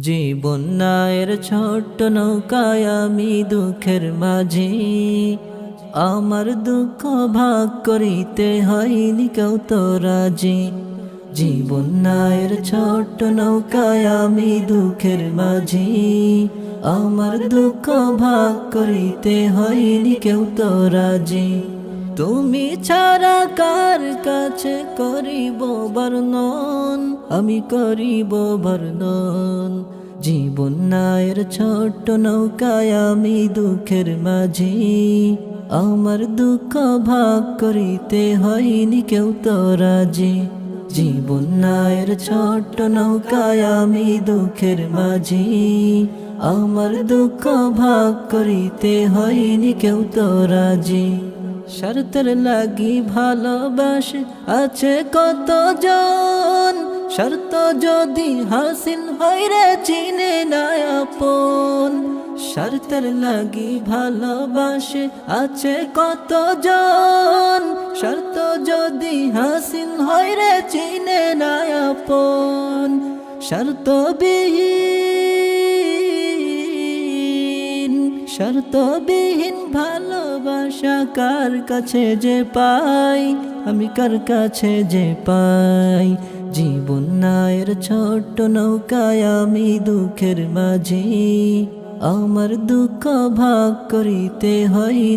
জীবন নায়ের ছোট্ট নৌকায় আমি দুঃখের মাঝে। আমার দুঃখ ভাগ করিতে হয়নি কেউ তো রাজি জীবন নায়ের ছোট্ট নৌকায় আমি দুঃখের মাঝে। আমার দুঃখ ভাগ করিতে হয়নি কেউ তো রাজি তুমি ছাড়া কার কাছে করিব বর্ণন, আমি করিব বর্ণন। জীবন নায়ের ছোট্ট নৌকায় আমি দুঃখের মাঝে, আমার দুঃখ ভাগ করিতে হয়নি কেউ তো রাজি। জীবন নায়ের ছোট্ট নৌকায় আমি দুঃখের মাঝে, আমার দুঃখ ভাগ করিতে হয়নি কেউ তো রাজি। শরতের লাগি ভালোবাসে আছে কত জন শর্ত যদি হাসিল হয় চিনে না আপন। শর্তের লাগি ভালোবাসে আছে কত জন শর্ত যদি হাসিল হয় রে চিনে না আপন। শর্ত বিহীন শর্তবিহীন ভালোবাসা কার কাছে যে পাই? আমি কার কাছে যে পাই? জীবন নায়ের ছোট্ট নৌকায় আমি দুঃখের মাঝি। আমার দুঃখ ভাগ করিতে হয়নি।